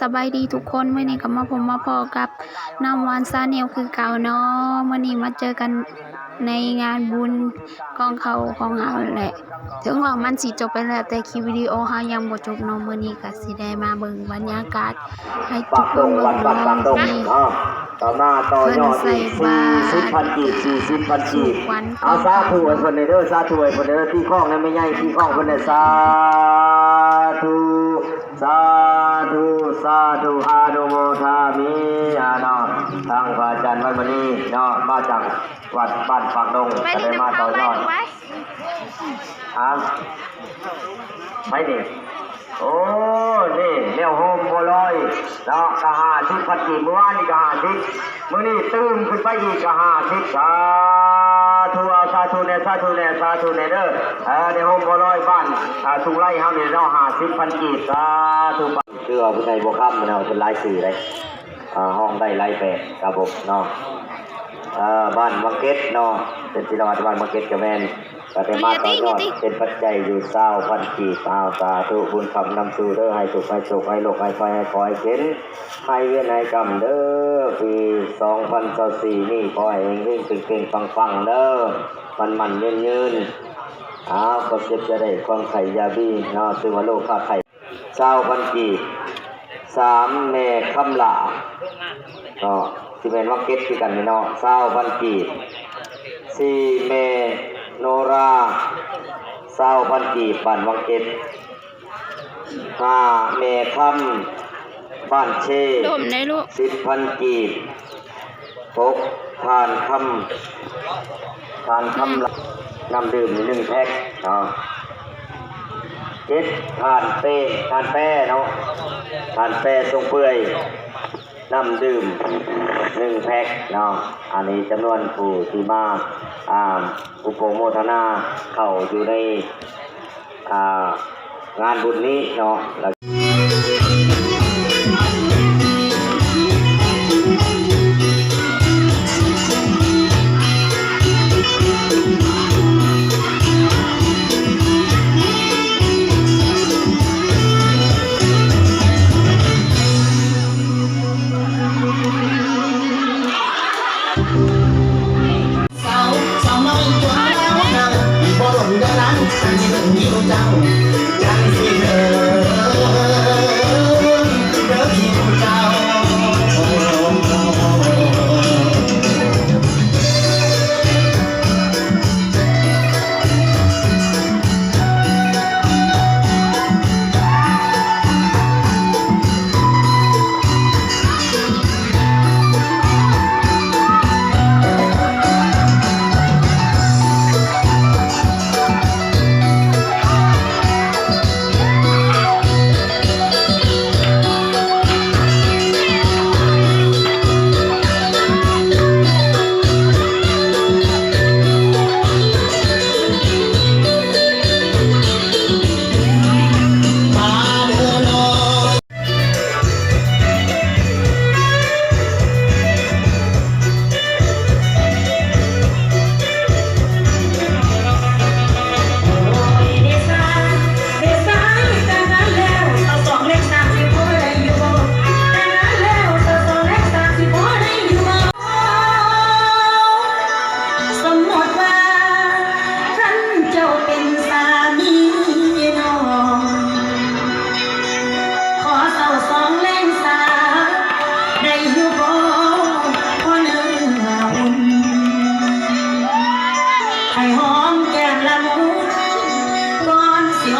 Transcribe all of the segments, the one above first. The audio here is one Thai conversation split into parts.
สบายดีทุกคนเมื่อนี้ก็มาผมมาพอกับน้ำวานซาเนลคือเก่าเนาะเมื่อนี้มาเจอกันในงานบุญกองเขาของเฮาแหละ ถึงว่ามันสิจบไปแล้วแต่คลิปวิดีโอเฮายังบ่จบเนาะมื้อนี้ก็สิได้มาเบิ่งบรรยากาศให้ทุกคนงเบิ่วังดปักปักตรงนี่อ่าต่อมาต่อยอดอีกสี่สิบพันกีบสี่สิบพันกีบเอาสาธุไอ้คนในเด้อสาธุไอ้คนในเด้อที่ข้องนั้นไม่ใหญ่ที่ข้องคนในสาธุสา ธุสาธุอานุโมทามิอาเนาะทางพระอาจารย์วันมณีเนาะมาจากวัดบ้านปักดงไปจะนี่ได้มาน้ำต่เข้าอยไปอดดูไว้ฮะไม่ดิโอ้นี่แนวโฮมโบลอยเนาะกะหาทิพพันกีเมื่อวานนี่กะหาทิพมื่อนี้ตื่นขึ้นไปอีกกะหาทิพสาธุเธุสาธุเนสาธุเนสาธุเนเด้อเออในโฮมโบลอยบ้านสุงไร่เฮานี่เนาหาสิบพันกีสาธุปังเชื่อผู้ใดบ่ค้ำเนาะเป็นลายสื่อเลยห้องได้ลายแปดครับผมเนาะบ้านมังเก็ตเนาะ เป็นศิลปะบ้านมังเก็ตกับแมนก็ได้มาต่อยอดเป็นปัจจัยอยู่เศร้าพันกีสาวสาธุบุญคำนำสู่เด้อให้สุขให้สุขให้โลกให้ไฟให้คอยเข็นให้เวียนให้กรรมเด้อปีสองพันสี่นี่ขอให้เองเร่งเก่งๆฟังๆเด้อมันมันๆยืนยืนๆอ้าวก็เจ็บจะได้ความไข่ยาบีเนาะซึ่งว่าโลกค่าไข่เศร้าพันกีสามแม่คำหลาก็สิเป็นวังเก็ตคือกันนี่เนาะเศร้าพันกีบ สี่เมโนราเศร้าพันกีบบ้านวังเก็ตห้าเมคำบ้านเชดมได้ลูกสิบพันกีบหกทานคำทานคำละน้ำดื่มหนึ่งแพ็คเนาะเจ็ดทานเป้ทานแป้เนาะทานแป้ทรงเปื่อย น้ำดื่มหนึ่งแพ็คเนาะอันนี้จำนวนผู้ที่มาอ่าอุปโมทนาเข้าอยู่ในอ่างานบุญนี้เนาะ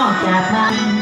อจากมัน